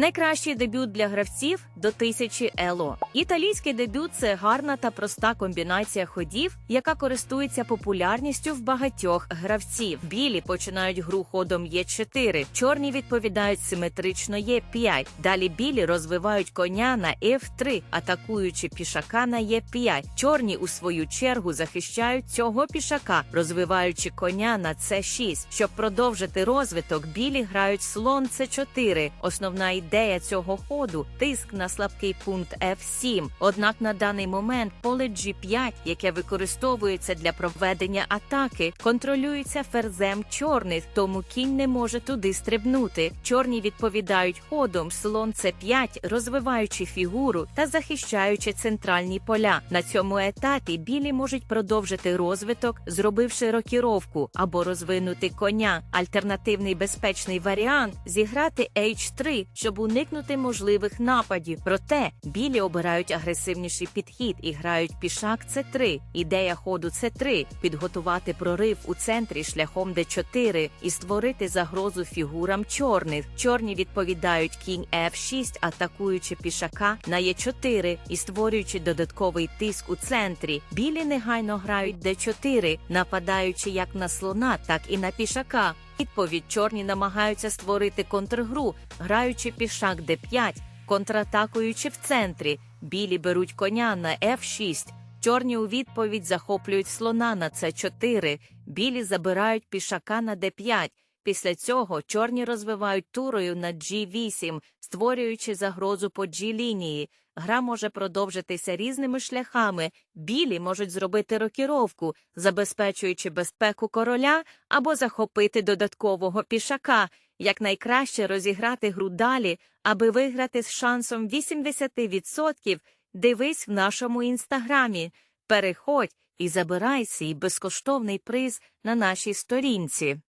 Найкращий дебют для гравців до 1000 ело. Італійський дебют це гарна та проста комбінація ходів, яка користується популярністю в багатьох гравців. Білі починають гру ходом Е4, чорні відповідають симетрично Е5. Далі білі розвивають коня на F3, атакуючи пішака на Е5. Чорні у свою чергу захищають цього пішака, розвиваючи коня на С6. Щоб продовжити розвиток, білі грають слон С4. Основна ідея цього ходу тиск на слабкий пункт F7. Однак на даний момент поле G5, яке використовується для проведення атаки, контролюється ферзем чорних, тому кінь не може туди стрибнути. Чорні відповідають ходом слон С5, розвиваючи фігуру та захищаючи центральні поля. На цьому етапі білі можуть продовжити розвиток, зробивши рокіровку або розвинути коня. Альтернативний безпечний варіант зіграти H3, щоб уникнути можливих нападів. Проте білі обирають агресивніший підхід і грають пішак С3. Ідея ходу С3 – підготувати прорив у центрі шляхом Д4 і створити загрозу фігурам чорних. Чорні відповідають кінь F6, атакуючи пішака на Е4 і створюючи додатковий тиск у центрі. Білі негайно грають Д4, нападаючи як на слона, так і на пішака. Відповідь чорні намагаються створити контргру, граючи пішак Д5, контратакуючи в центрі. Білі беруть коня на F6. Чорні у відповідь захоплюють слона на С4. Білі забирають пішака на Д5. Після цього чорні розвивають турою на G8, створюючи загрозу по G-лінії. Гра може продовжитися різними шляхами. Білі можуть зробити рокіровку, забезпечуючи безпеку короля або захопити додаткового пішака. Якнайкраще розіграти гру далі, аби виграти з шансом 80%, дивись в нашому інстаграмі. Переходь і забирай свій безкоштовний приз на нашій сторінці.